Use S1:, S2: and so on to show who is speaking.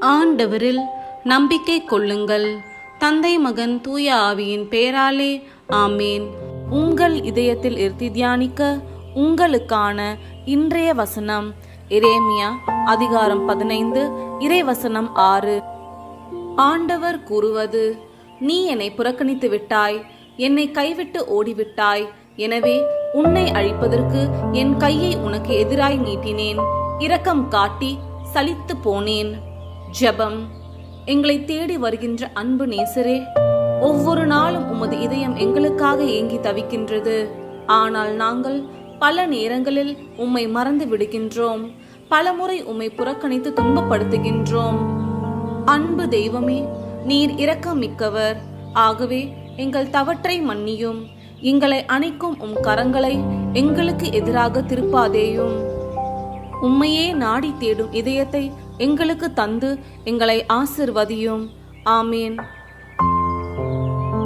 S1: ஆண்டவரில் நம்பிக்கை கொள்ளுங்கள். தந்தை மகன் தூய ஆவியின் பேராலே ஆமேன். உங்கள் இதயத்தில் இருத்தி தியானிக்க உங்களுக்கான இன்றைய வசனம் இரேமியா அதிகாரம் பதினைந்து இறைவசனம் ஆறு. ஆண்டவர் கூறுவது நீ என்னை புறக்கணித்து விட்டாய் என்னை கைவிட்டு ஓடிவிட்டாய் எனவே உன்னை அழிப்பதற்கு என் கையை உனக்கு எதிராய் நீட்டினேன். இரக்கம் காட்டி சலித்து போனேன். ஜெபம். எங்களை தேடி வருகின்ற அன்பு நேசரே ஒவ்வொரு நாளும் உமது இதயம் எங்களுக்காக ஏங்கி தவிக்கின்றது. ஆனால் நாங்கள் பல நேரங்களில் உம்மை மறந்து விடுகின்றோம். பலமுறை உம்மை புறக்கணித்து துன்பப்படுத்துகின்றோம். அன்பு தெய்வமே நீர் இரக்கம் மிக்கவர் ஆகவே எங்கள் தவற்றை மன்னியும். எங்களை அணைக்கும் உம் கரங்களை எங்களுக்கு எதிராக திருப்பாதேயும். உம்மையே நாடி தேடும் இதயத்தை எங்களுக்கு தந்து எங்களை ஆசிர்வதியும். ஆமேன்.